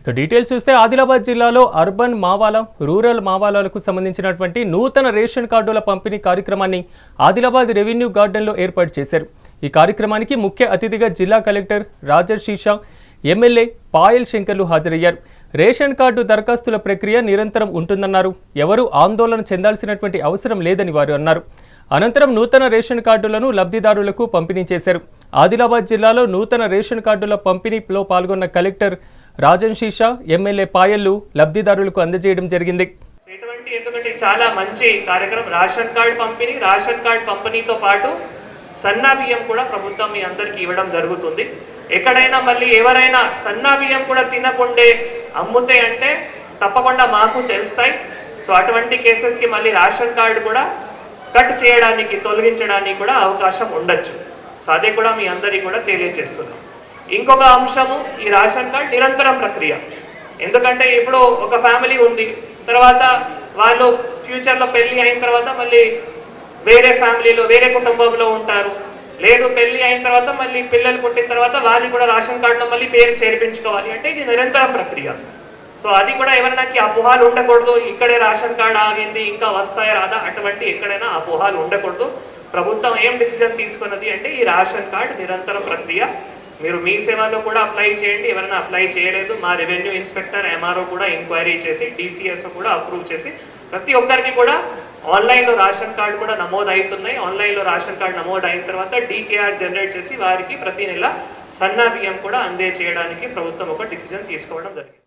ఇక డీటెయిల్స్ చూస్తే ఆదిలాబాద్ జిల్లాలో అర్బన్ మావాలా రూరల్ మావాలాలకు సంబంధించినటువంటి నూతన రేషన్ కార్డుల పంపిణీ కార్యక్రమాన్ని ఆదిలాబాద్ రెవెన్యూ గార్డెన్లో ఏర్పాటు చేశారు. ఈ కార్యక్రమానికి ముఖ్య అతిథిగా జిల్లా కలెక్టర్ రాజర్ షీషా ఎమ్మెల్యే పాయల్ శంకర్లు హాజరయ్యారు. రేషన్ కార్డు దరఖాస్తుల ప్రక్రియ నిరంతరం ఉంటుందన్నారు. ఎవరూ ఆందోళన చెందాల్సినటువంటి అవసరం లేదని వారు అన్నారు. అనంతరం నూతన రేషన్ కార్డులను లబ్ధిదారులకు పంపిణీ చేశారు. ఆదిలాబాద్ జిల్లాలో నూతన రేషన్ కార్డుల పంపిణీలో పాల్గొన్న కలెక్టర్ రాజన్ షీషా ఎమ్మెల్యే పాయల్లు లబ్ధిదారులకు అందజేయడం జరిగింది. ఎటువంటి ఎందుకంటే చాలా మంచి కార్యక్రమం. రేషన్ కార్డ్ పంపిణీ రేషన్ కార్డ్ పంపిణీతో పాటు సన్నా బియ్యం కూడా ప్రభుత్వం మీ అందరికీ ఇవ్వడం జరుగుతుంది. ఎక్కడైనా మళ్ళీ ఎవరైనా సన్నా బియ్యం కూడా తినకుండే అమ్ముతే అంటే తప్పకుండా మాకు తెలుస్తాయి. సో అటువంటి కేసెస్కి మళ్ళీ రేషన్ కార్డు కూడా కట్ చేయడానికి తొలగించడానికి కూడా అవకాశం ఉండొచ్చు. సో అదే కూడా మీ అందరికీ కూడా తెలియజేస్తున్నాం. ఇంకొక అంశము ఈ రేషన్ కార్డ్ నిరంతరం ప్రక్రియ. ఎందుకంటే ఇప్పుడు ఒక ఫ్యామిలీ ఉంది తర్వాత వాళ్ళు ఫ్యూచర్లో పెళ్ళి అయిన తర్వాత మళ్ళీ వేరే ఫ్యామిలీలో వేరే కుటుంబంలో ఉంటారు. లేదు పెళ్ళి అయిన తర్వాత మళ్ళీ పిల్లలు పుట్టిన తర్వాత వారిని కూడా రేషన్ కార్డులో మళ్ళీ పేరు చేర్పించుకోవాలి. అంటే ఇది నిరంతర ప్రక్రియ. సో అది కూడా ఎవరినాకి అపోహాలు ఉండకూడదు. ఇక్కడే రేషన్ కార్డు ఆగింది ఇంకా వస్తాయా రాదా అటువంటి ఎక్కడైనా అపోహాలు ఉండకూడదు. ప్రభుత్వం ఏం డిసిజన్ తీసుకున్నది అంటే ఈ రేషన్ కార్డు నిరంతర ప్రక్రియ. మీరు మీ సేవలో కూడా అప్లై చేయండి. ఎవరైనా అప్లై చేయలేదు మా రెవెన్యూ ఇన్స్పెక్టర్ ఎంఆర్ఓ కూడా ఎంక్వైరీ చేసి టీసీఎస్ కూడా అప్రూవ్ చేసి ప్రతి ఒక్కరికి కూడా ఆన్లైన్లో రేషన్ కార్డు కూడా నమోదు అవుతున్నాయి ఆన్లైన్లో రేషన్ కార్డు నమోదు అయిన తర్వాత డీకేఆర్ జనరేట్ చేసి వారికి ప్రతి నెల సన్నా బియ్యం కూడా అందే చేయడానికి ప్రభుత్వం ఒక డిసిజన్ తీసుకోవడం జరిగింది.